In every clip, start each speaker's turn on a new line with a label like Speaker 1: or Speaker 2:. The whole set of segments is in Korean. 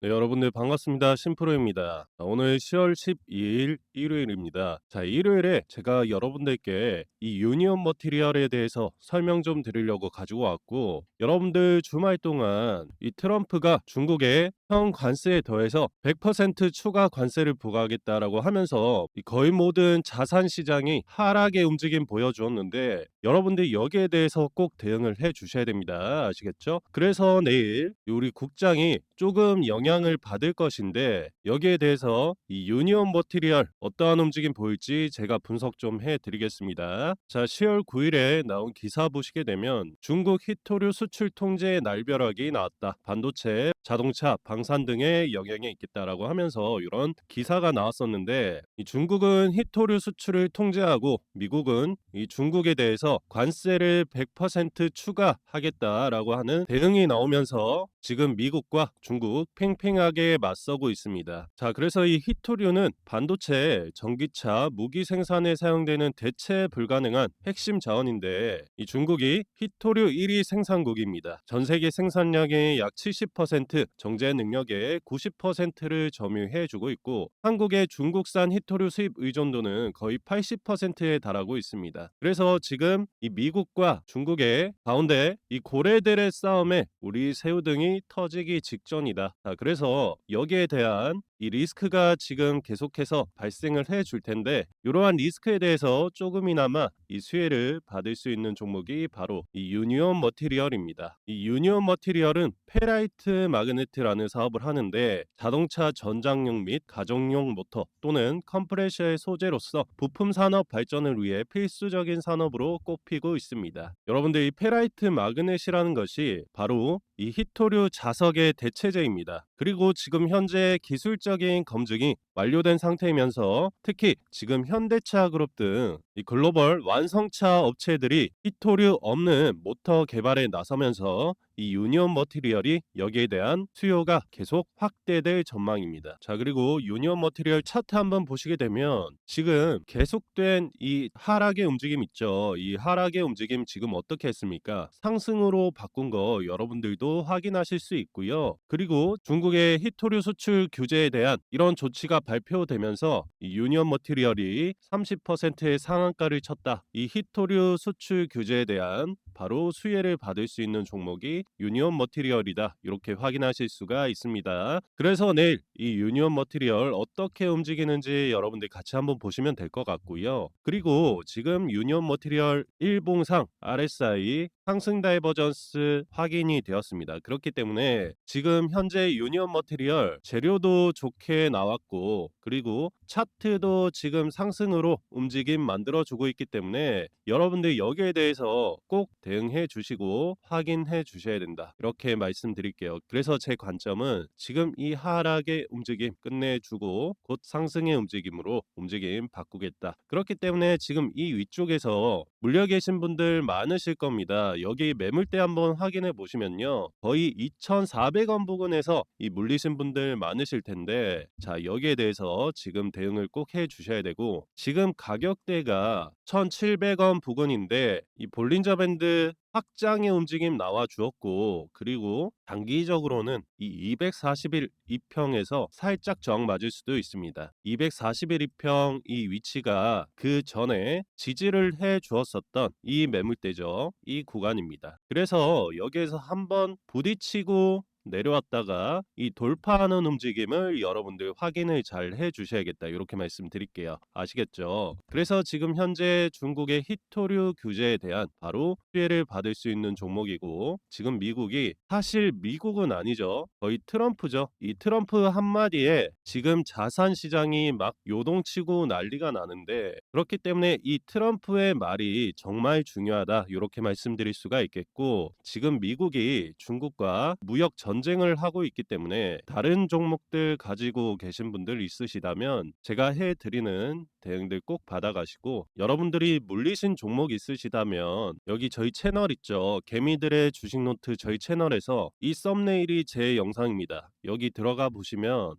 Speaker 1: 네, 여러분들 반갑습니다. 심프로입니다. 자, 오늘 10월 12일 일요일입니다. 자, 일요일에 제가 여러분들께 이 유니온 머티리얼에 대해서 설명 좀 드리려고 가지고 왔고, 여러분들 주말 동안 이 트럼프가 중국에 현 관세에 더해서 100% 추가 관세를 부과하겠다라고 하면서 이 거의 모든 자산 시장이 하락의 움직임 보여주었는데, 여러분들 여기에 대해서 꼭 대응을 해 주셔야 됩니다. 아시겠죠? 그래서 내일 우리 국장이 조금 영향 을 받을 것인데 여기에 대해서 이 유니온 머티리얼 어떠한 움직임 보일지 제가 분석 좀 해드리겠습니다. 자, 10월 9일에 나온 기사 보시게 되면 중국 히토류 수출 통제 날벼락이 나왔다. 반도체, 자동차, 방산 등의 영향이 있겠다라고 하면서 이런 기사가 나왔었는데 이 중국은 히토류 수출을 통제하고 미국은 이 중국에 대해서 관세를 100% 추가하겠다라고 하는 대응이 나오면서 지금 미국과 중국 팽 팽하게 맞서고 있습니다. 자, 그래서 이 히토류는 반도체, 전기차, 무기 생산에 사용되는 대체 불가능한 핵심 자원인데 이 중국이 히토류 1위 생산국입니다. 전 세계 생산량의 약 70%, 정제 능력의 90%를 점유해 주고 있고 한국의 중국산 히토류 수입 의존도는 거의 80%에 달하고 있습니다. 그래서 지금 이 미국과 중국의 가운데 이 고래들의 싸움에 우리 새우 등이 터지기 직전이다. 자, 그래서 여기에 대한 이 리스크가 지금 계속해서 발생을 해 줄 텐데 이러한 리스크에 대해서 조금이나마 이 수혜를 받을 수 있는 종목이 바로 이 유니온 머티리얼입니다. 이 유니온 머티리얼은 페라이트 마그네트라는 사업을 하는데 자동차 전장용 및 가정용 모터 또는 컴프레셔의 소재로서 부품 산업 발전을 위해 필수적인 산업으로 꼽히고 있습니다. 여러분들 이 페라이트 마그넷이라는 것이 바로 이 히토류 자석의 대체제입니다. 그리고 지금 현재 기술적 인 검증이 완료된 상태이면서 특히 지금 현대차 그룹 등 이 글로벌 완성차 업체들이 히토류 없는 모터 개발에 나서면서 이 유니온 머티리얼이 여기에 대한 수요가 계속 확대될 전망입니다. 자, 그리고 유니온 머티리얼 차트 한번 보시게 되면 지금 계속된 이 하락의 움직임 있죠. 이 하락의 움직임 지금 어떻게 했습니까? 상승으로 바꾼 거 여러분들도 확인하실 수 있고요. 그리고 중국의 히토류 수출 규제에 대한 이런 조치가 발표되면서 이 유니온 머티리얼이 30%의 상 한가를 쳤다. 이 히토류 수출 규제에 대한 바로 수혜를 받을 수 있는 종목이 유니온 머티리얼이다. 이렇게 확인하실 수가 있습니다. 그래서 내일 이 유니온 머티리얼 어떻게 움직이는지 여러분들 같이 한번 보시면 될 것 같고요. 그리고 지금 유니온 머티리얼 일봉상 RSI 상승 다이버전스 확인이 되었습니다. 그렇기 때문에 지금 현재 유니온 머티리얼 재료도 좋게 나왔고 그리고 차트도 지금 상승으로 움직임 만들어 주고 있기 때문에 여러분들 여기에 대해서 꼭 대응해 주시고 확인해 주셔야 된다. 이렇게 말씀드릴게요. 그래서 제 관점은 지금 이 하락의 움직임 끝내주고 곧 상승의 움직임으로 움직임 바꾸겠다. 그렇기 때문에 지금 이 위쪽에서 물려 계신 분들 많으실 겁니다. 여기 매물대 한번 확인해 보시면요. 거의 2,400원 부근에서 이 물리신 분들 많으실 텐데 자, 여기에 대해서 지금 대응을 꼭 해 주셔야 되고 지금 가격대가 1,700원 부근인데 이 볼린저 밴드 확장의 움직임 나와 주었고 그리고 단기적으로는 이 241 이평에서 살짝 저항 맞을 수도 있습니다. 241 이평 이 위치가 그 전에 지지를 해 주었었던 이 매물대죠. 이 구간입니다. 그래서 여기에서 한번 부딪히고 내려왔다가 이 돌파하는 움직임을 여러분들 확인을 잘 해 주셔야겠다. 이렇게 말씀드릴게요. 아시겠죠? 그래서 지금 현재 중국의 히토류 규제에 대한 바로 피해를 받을 수 있는 종목이고 지금 미국이 사실 미국은 아니죠. 거의 트럼프죠. 이 트럼프 한마디에 지금 자산 시장이 막 요동치고 난리가 나는데 그렇기 때문에 이 트럼프의 말이 정말 중요하다. 이렇게 말씀드릴 수가 있겠고 지금 미국이 중국과 무역 전 쟁을 하고 있기 때문에 다른 종목들 가지고 계신 분들 있으시다면 제가 해 드리는 대응들 꼭 받아가시고 여러분들이 물리신 종목 있으시다면 여기 저희 채널 있죠. 개미들의 주식 노트 저희 채널에서 이 썸네일이 제 영상입니다. 여기 들어가 보시면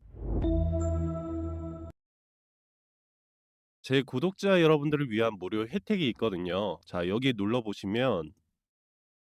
Speaker 1: 제 구독자 여러분들을 위한 무료 혜택이 있거든요. 자, 여기 눌러 보시면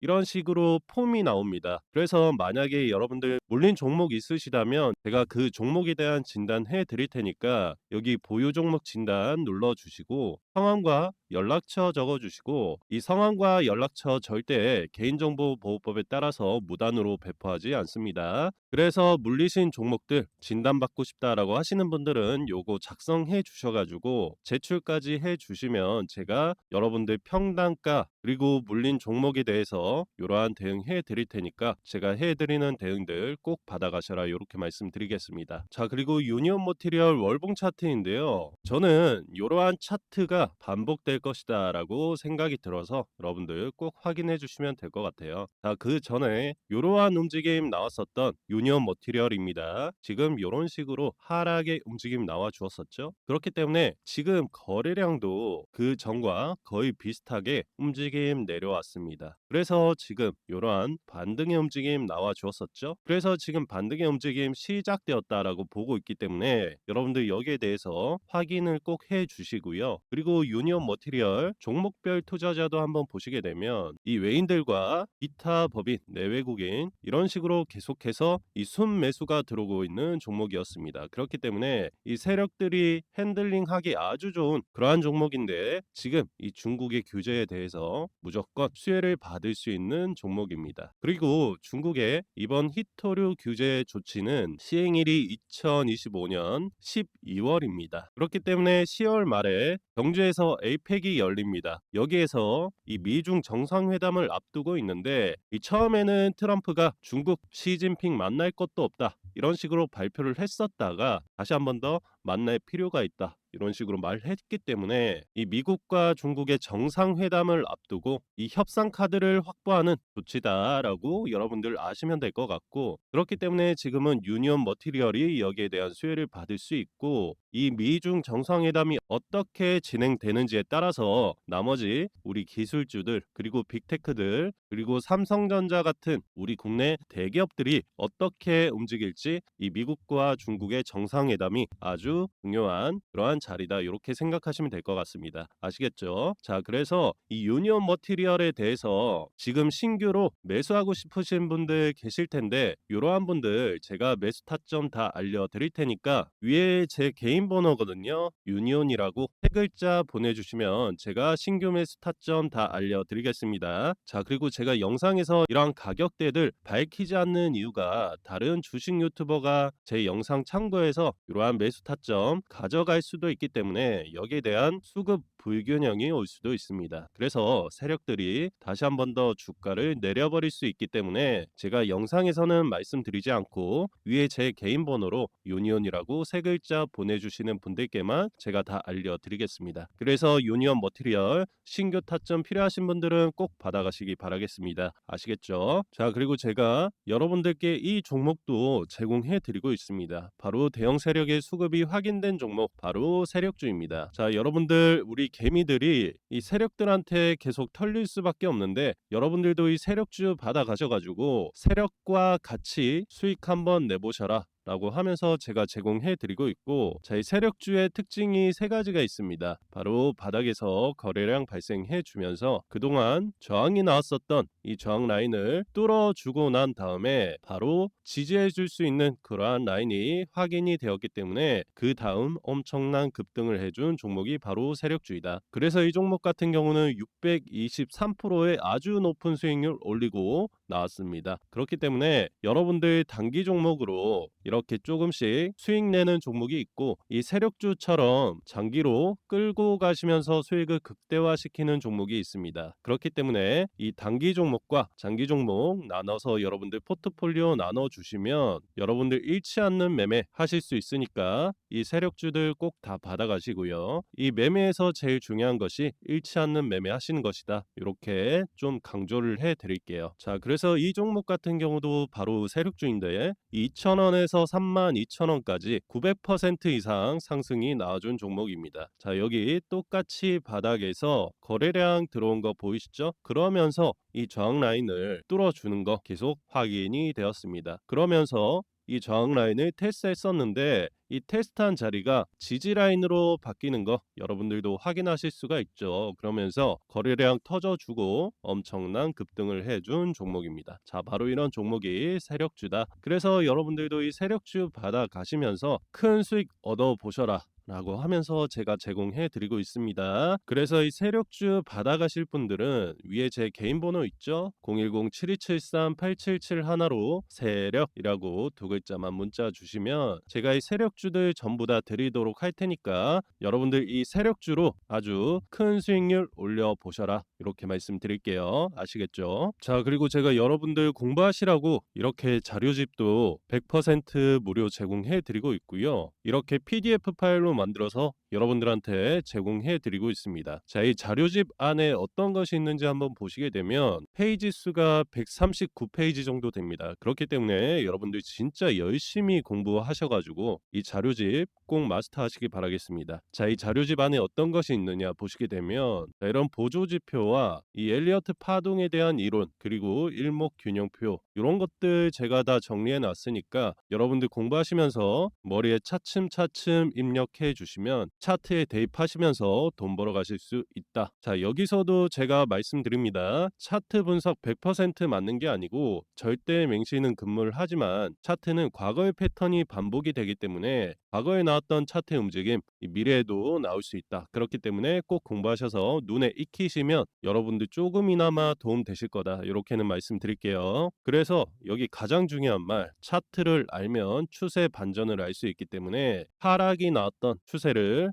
Speaker 1: 이런 식으로 폼이 나옵니다. 그래서 만약에 여러분들 물린 종목 있으시다면 제가 그 종목에 대한 진단해 드릴 테니까 여기 보유 종목 진단 눌러 주시고 성함과 연락처 적어 주시고 이 성함과 연락처 절대 개인정보 보호법에 따라서 무단으로 배포하지 않습니다. 그래서 물리신 종목들 진단받고 싶다라고 하시는 분들은 요거 작성해 주셔 가지고 제출까지 해 주시면 제가 여러분들 평단가 그리고 물린 종목에 대해서 이러한 대응해 드릴 테니까 제가 해 드리는 대응들 꼭 받아가셔라 이렇게 말씀드리겠습니다. 자 그리고 유니온 머티리얼 월봉 차트인데요. 저는 이러한 차트가 반복될 것이다 라고 생각이 들어서 여러분들 꼭 확인해 주시면 될 것 같아요. 자 그 전에 이러한 움직임 나왔었던 유니온 머티리얼입니다. 지금 이런 식으로 하락의 움직임 나와 주었었죠. 그렇기 때문에 지금 거래량도 그 전과 거의 비슷하게 움직임 내려왔습니다. 그래서 지금 이러한 반등의 움직임 나와 주었었죠. 그래서 지금 반등의 움직임 시작되었다라고 보고 있기 때문에 여러분들 여기에 대해서 확인을 꼭 해 주시고요. 그리고 유니온 머티리얼 종목별 투자자도 한번 보시게 되면 이 외인들과 기타 법인 내외국인 이런 식으로 계속해서 이 순매수가 들어오고 있는 종목이었습니다. 그렇기 때문에 이 세력들이 핸들링하기 아주 좋은 그러한 종목인데 지금 이 중국의 규제에 대해서 무조건 수혜를 받을 수 있는 종목입니다. 그리고 중국의 이번 히토 류 규제 조치는 시행일이 2025년 12월입니다. 그렇기 때문에 10월 말에 경주에서 에이펙이 열립니다. 여기에서 이 미중 정상회담을 앞두고 있는데 이 처음에는 트럼프가 중국 시진핑 만날 것도 없다. 이런 식으로 발표를 했었다가 다시 한 번 더 만날 필요가 있다. 이런 식으로 말했기 때문에 이 미국과 중국의 정상회담을 앞두고 이 협상 카드를 확보하는 조치다라고 여러분들 아시면 될 것 같고 그렇기 때문에 지금은 유니온 머티리얼이 여기에 대한 수혜를 받을 수 있고 이 미중 정상회담이 어떻게 진행되는지에 따라서 나머지 우리 기술주들 그리고 빅테크들 그리고 삼성전자 같은 우리 국내 대기업들이 어떻게 움직일지 이 미국과 중국의 정상회담이 아주 중요한 그러한 자리다 이렇게 생각하시면 될 것 같습니다. 아시겠죠? 자 그래서 이 유니온 머티리얼에 대해서 지금 신규로 매수하고 싶으신 분들 계실 텐데 이러한 분들 제가 매수 타점 다 알려드릴 테니까 위에 제 개인 번호거든요. 유니온이라고 세 글자 보내주시면 제가 신규 매수 타점 다 알려드리겠습니다. 자 그리고 제가 영상에서 이러한 가격대들 밝히지 않는 이유가 다른 주식 유튜버가 제 영상 참고해서 이러한 매수 타점 가져갈 수도 있기 때문에 여기에 대한 수급 불균형이 올 수도 있습니다. 그래서 세력들이 다시 한 번 더 주가를 내려버릴 수 있기 때문에 제가 영상에서는 말씀드리지 않고 위에 제 개인 번호로 유니온이라고 세 글자 보내주시 는 분들께만 제가 다 알려드리겠습니다. 그래서 유니온 머티리얼 신규 타점 필요하신 분들은 꼭 받아가시기 바라겠습니다. 아시겠죠? 자 그리고 제가 여러분들께 이 종목도 제공해 드리고 있습니다. 바로 대형 세력의 수급이 확인된 종목 바로 세력주입니다. 자 여러분들 우리 개미들이 이 세력들한테 계속 털릴 수밖에 없는데 여러분들도 이 세력주 받아 가셔가지고 세력과 같이 수익 한번 내보셔라. 라고 하면서 제가 제공해 드리고 있고 자, 이 세력주의 특징이 세 가지가 있습니다. 바로 바닥에서 거래량 발생해 주면서 그동안 저항이 나왔었던 이 저항 라인을 뚫어 주고 난 다음에 바로 지지해 줄 수 있는 그러한 라인이 확인이 되었기 때문에 그 다음 엄청난 급등을 해준 종목이 바로 세력주이다. 그래서 이 종목 같은 경우는 623%의 아주 높은 수익률 올리고 나왔습니다. 그렇기 때문에 여러분들 단기 종목으로 이 렇게 조금씩 수익 내는 종목이 있고 이 세력주처럼 장기로 끌고 가시면서 수익을 극대화시키는 종목이 있습니다. 그렇기 때문에 이 단기 종목과 장기 종목 나눠서 여러분들 포트폴리오 나눠 주시면 여러분들 잃지 않는 매매 하실 수 있으니까 이 세력주들 꼭 다 받아 가시고요. 이 매매에서 제일 중요한 것이 잃지 않는 매매 하시는 것이다. 이렇게 좀 강조를 해 드릴게요. 자, 그래서 이 종목 같은 경우도 바로 세력주인데 2,000원에서 32,000원까지 900% 이상 상승이 나와준 종목입니다. 자, 여기 똑같이 바닥에서 거래량 들어온 거 보이시죠? 그러면서 이 저항 라인을 뚫어주는 거 계속 확인이 되었습니다. 그러면서 이 저항 라인을 테스트했었는데 이 테스트한 자리가 지지 라인으로 바뀌는 거 여러분들도 확인하실 수가 있죠. 그러면서 거래량 터져주고 엄청난 급등을 해준 종목입니다. 자, 바로 이런 종목이 세력주다. 그래서 여러분들도 이 세력주 받아 가시면서 큰 수익 얻어 보셔라. 라고 하면서 제가 제공해 드리고 있습니다. 그래서 이 세력주 받아가실 분들은 위에 제 개인 번호 있죠? 010-7273-8771로 세력이라고 두 글자만 문자 주시면 제가 이 세력주들 전부 다 드리도록 할 테니까 여러분들 이 세력주로 아주 큰 수익률 올려 보셔라. 이렇게 말씀드릴게요. 아시겠죠? 자, 그리고 제가 여러분들 공부하시라고 이렇게 자료집도 100% 무료 제공해 드리고 있고요. 이렇게 PDF 파일로 만들어서 여러분들한테 제공해 드리고 있습니다. 자, 이 자료집 안에 어떤 것이 있는지 한번 보시게 되면 페이지 수가 139페이지 정도 됩니다. 그렇기 때문에 여러분들 진짜 열심히 공부하셔가지고 이 자료집 꼭 마스터하시기 바라겠습니다. 자, 이 자료집 안에 어떤 것이 있느냐 보시게 되면 자, 이런 보조 지표와 이 엘리어트 파동에 대한 이론 그리고 일목균형표 이런 것들 제가 다 정리해 놨으니까 여러분들 공부하시면서 머리에 차츰차츰 입력해 주시면 차트에 대입하시면서 돈 벌어 가실 수 있다. 자, 여기서도 제가 말씀드립니다. 차트 분석 100% 맞는 게 아니고 절대 맹시는 근무하지만 차트는 과거의 패턴이 반복이 되기 때문에 과거에 나왔던 차트의 움직임 이 미래에도 나올 수 있다. 그렇기 때문에 꼭 공부하셔서 눈에 익히시면 여러분들 조금이나마 도움 되실 거다. 이렇게는 말씀드릴게요. 그래서 여기 가장 중요한 말 차트를 알면 추세 반전을 알 수 있기 때문에 하락이 나왔던 추세를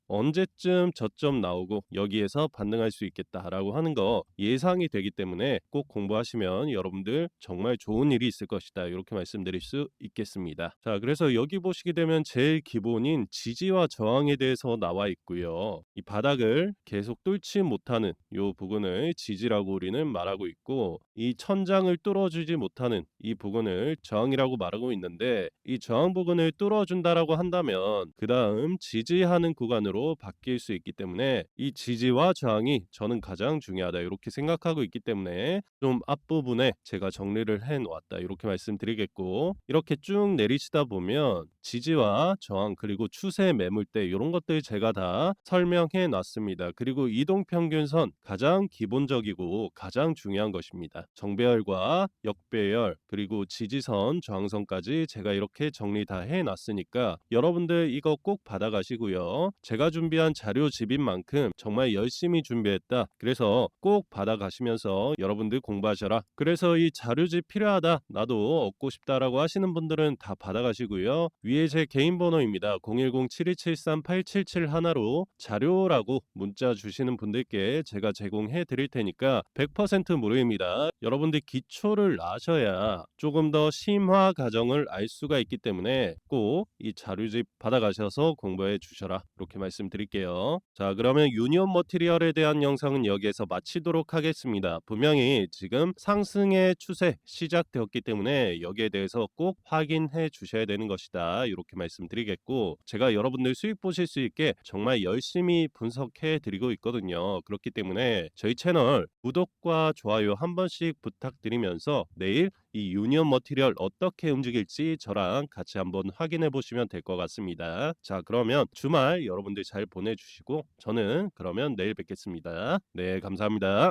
Speaker 1: 언제쯤 저점 나오고 여기에서 반등할 수 있겠다라고 하는 거 예상이 되기 때문에 꼭 공부하시면 여러분들 정말 좋은 일이 있을 것이다. 이렇게 말씀드릴 수 있겠습니다. 자, 그래서 여기 보시게 되면 제일 기본인 지지와 저항에 대해서 나와 있고요. 이 바닥을 계속 뚫지 못하는 요 부분을 지지라고 우리는 말하고 있고 이 천장을 뚫어주지 못하는 이 부분을 저항이라고 말하고 있는데 이 저항 부분을 뚫어준다라고 한다면 그 다음 지지하는 구간으로 바뀔 수 있기 때문에 이 지지와 저항이 저는 가장 중요하다 이렇게 생각하고 있기 때문에 좀 앞부분에 제가 정리를 해 놓았다 이렇게 말씀드리겠고 이렇게 쭉 내리시다 보면 지지와 저항 그리고 추세 매물대 이런 것들 제가 다 설명해 놨습니다. 그리고 이동 평균선 가장 기본적이고 가장 중요한 것입니다. 정배열과 역배열 그리고 지지선 저항선까지 제가 이렇게 정리 다 해 놨으니까 여러분들 이거 꼭 받아 가시고요. 제가 준비한 자료집인 만큼 정말 열심히 준비했다. 그래서 꼭 받아 가시면서 여러분들 공부하셔라. 그래서 이 자료집 필요하다. 나도 얻고 싶다라고 하시는 분들은 다 받아 가시고요. 위에 제 개인 번호입니다. 010-7273-8771로 자료라고 문자 주시는 분들께 제가 제공해 드릴 테니까 100% 무료입니다. 여러분들 기초를 아셔야 조금 더 심화 과정을 알 수가 있기 때문에 꼭 이 자료집 받아가셔서 공부해 주셔라. 이렇게 말씀드릴게요. 자, 그러면 유니온 머티리얼에 대한 영상은 여기에서 마치도록 하겠습니다. 분명히 지금 상승의 추세 시작되었기 때문에 여기에 대해서 꼭 확인해 주셔야 되는 것이다. 이렇게 말씀드리겠고 제가 여러분들 수익 보실 수 있게 정말 열심히 분석해 드리고 있거든요. 그렇기 때문에 저희 채널 구독과 좋아요 한 번씩 부탁드리면서 내일 이 유니온 머티리얼 어떻게 움직일지 저랑 같이 한번 확인해 보시면 될 것 같습니다. 자, 그러면 주말 여러분들 잘 보내주시고 저는 그러면 내일 뵙겠습니다. 네, 감사합니다.